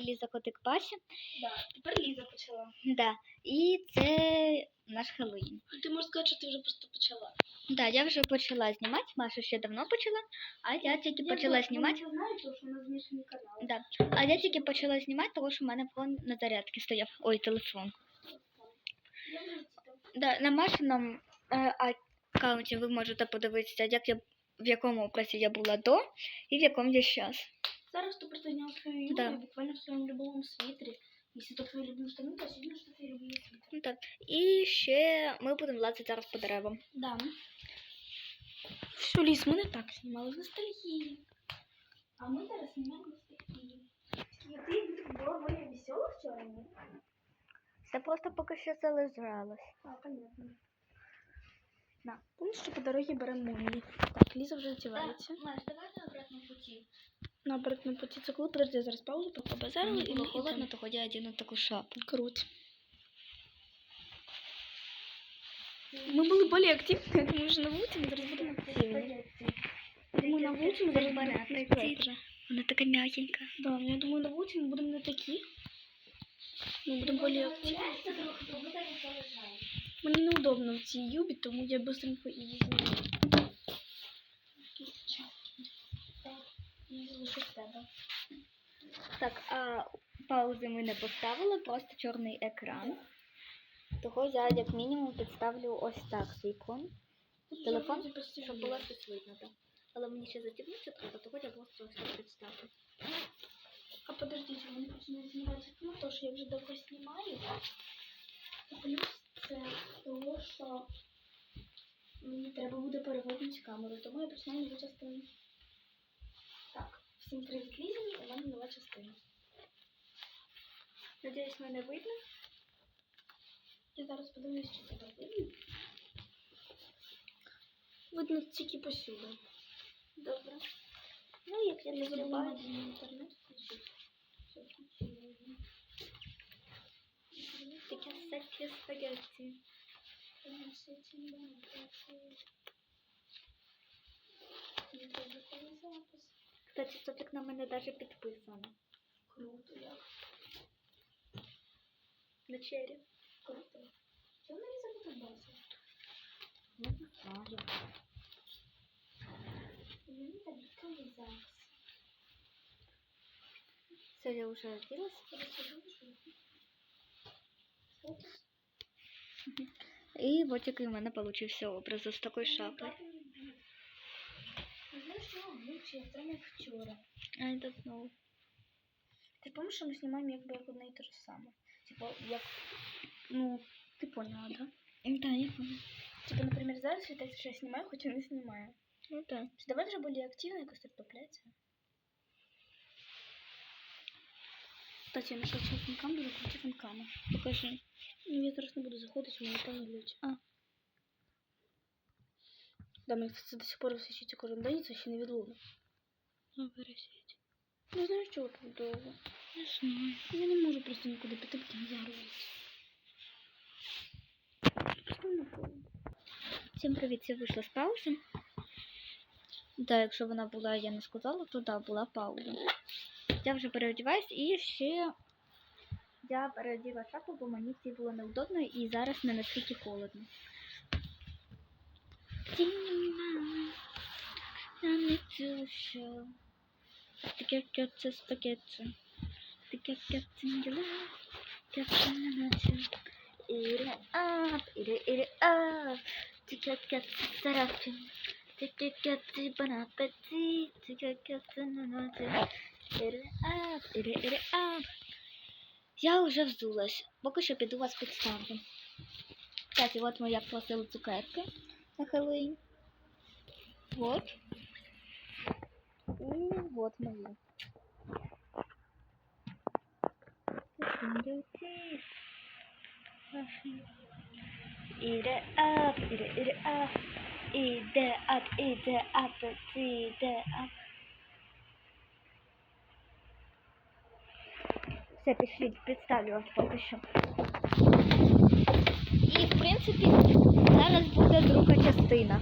Ліза Котик Пася. Да. Тепер Ліза почала. Да. І це наш Хеллоуін. Ти можеш сказати, що ти вже просто почала. Да, я вже почала знімати, Маша ще давно почала, а я тільки почала знімати. Я знаю, тому що у нас змішані канали. Да. А я тільки почала знімати, тому що в мене фон на зарядці стояв. Ой, телефон. Да, на Машиному е, аккаунті ви можете подивитися, як я в якому класі я була до і в якому я зараз. Зараз просто зняв свою юбку Да. буквально в своєму любимому світрі. Якщо то твої любимі штани, то сильно, що твої любимі світри. Ну, так. І ще ми будемо лазити зараз по деревам. Да. Все, Ліс, ми не так знімали в ностальгії. А ми зараз знімаємо ностальгії. І ти була более весела вчора, ні? Це просто поки що залежалось. А, понятно. Да. Помниш, що по дорозі беремо молнії. Так, Ліза вже одягається. Маш, давай на обратному путі. На це коли подожди, зараз паузу, поки базарили Мені було холодно, то хоч я таку шапку. Круто. Ми були більш активні, тому що на вулиці ми зараз будемо активні. Думаю, на вулиці ми зараз будемо активні. Вона така м'якенька. Да, я думаю, на вулиці ми будемо не такі. Ми будемо більш активні. Мені неудобно в цій юбі, тому я быстренько її зніму. Так, а паузи ми не поставили, просто чорний екран. Того я як мінімум підставлю ось так свій Телефон, щоб було щось видно. Так. Але мені ще затягнутися треба, того я просто ось так підставлю. А подождите, вони починають знімати ну, то, що я вже довго знімаю. Плюс це того, що мені треба буде переводити камеру, тому я починаю частину. Всім привіт, Лізі, у мене нова частина. Надіюсь, мене видно. Я зараз подивлюсь, чи тебе видно. Видно тільки посюди. Добре. Ну, як я Я не забуваю. інтернет включити. Таке всяке спагетті. Кстати, хто так на мене навіть підписано. Круто, як На чері. круто. Чому мені заподобався? Не знаю. Мені так казався. Це я вже оділась. І от який у мене получився образ з такою шапою. Знаєш, що обличчя прямо вчора. I don't know. Ти пам'ятаєш, що ми знімаємо якби як одне і те ж саме? Типа, як, ну, ти поняла, да? Да, я помню. Типа, наприклад, зараз я так що я знімаю, хоча не знімаю. Ну да. Чи давай вже більш активно якось розтопляться? Кстати, я знайшла цю фанкам, дуже круті фанками. Покажи. Ну, я зараз не буду заходити, у мене певно глючить. А. Да, мені це до сих пор висвічується кожен день, і це ще не відловно. Ну, пересіть. Не знаю, чого тут довго. Не знаю. Я не можу просто нікуди піти, не можу. Всім привіт, я вийшла з паузи. Да, якщо вона була, я не сказала, то да, була пауза. Я вже переодіваюсь і ще я переоділа шапку, бо мені цій було неудобно і зараз не настільки холодно. Таке кяце спагетти. Таке кяце діла. Кяце на ночі. Іри ап, іри іри ап. Таке кяце сарафі. Таке кяце банапеті. Таке кяце на ночі. Іри ап, іри іри ап. Я вже взулась. Поки що піду вас підставлю. Кстати, вот моя просила цукерки на Хэллоуин. Вот. И вот мои. Иде ап, иде, иде ап, иде ап, иде ап, иде ап. Все, пішли, представлю вас поки що. І, в принципі, зараз буде друга частина.